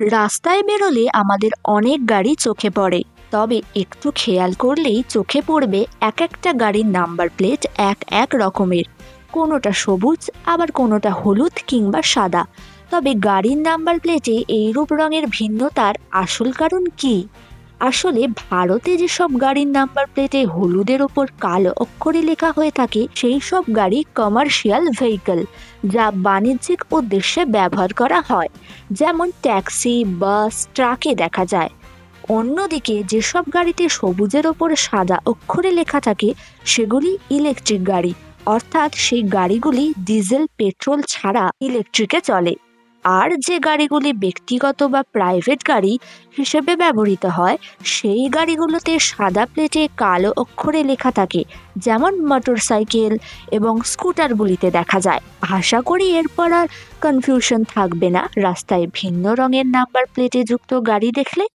রাস্তায় বেরোলে আমাদের অনেক গাড়ি চোখে পড়ে। তবে একটু খেয়াল করলেই চোখে পড়বে এক একটা গাড়ির নাম্বার প্লেট এক এক রকমের। কোনোটা সবুজ, আবার কোনোটা হলুদ কিংবা সাদা। তবে গাড়ির নাম্বার প্লেটে এইরূপ রঙের ভিন্নতার আসল কারণ কি? আসলে ভারতে যেসব গাড়ির নাম্বার প্লেটে হলুদের ওপর কালো অক্ষরে লেখা হয়ে থাকে, সেই সব গাড়ি কমার্শিয়াল ভেহিকল যা বাণিজ্যিক উদ্দেশ্যে ব্যবহার করা হয়। যেমন ট্যাক্সি, বাস, ট্রাকে দেখা যায়। অন্যদিকে যেসব গাড়িতে সবুজের ওপর সাদা অক্ষরে লেখা থাকে, সেগুলি ইলেকট্রিক গাড়ি। অর্থাৎ সেই গাড়িগুলি ডিজেল পেট্রোল ছাড়া ইলেকট্রিকে চলে। আর যে গাড়িগুলি ব্যক্তিগত বা প্রাইভেট গাড়ি হিসেবে ব্যবহৃত হয়, সেই গাড়িগুলোতে সাদা প্লেটে কালো অক্ষরে লেখা থাকে, যেমন মোটর সাইকেল এবং স্কুটারগুলিতে দেখা যায়। আশা করি এরপর আর কনফিউশন থাকবে না। রাস্তায় ভিন্ন রঙের নাম্বার প্লেটে যুক্ত গাড়ি দেখলে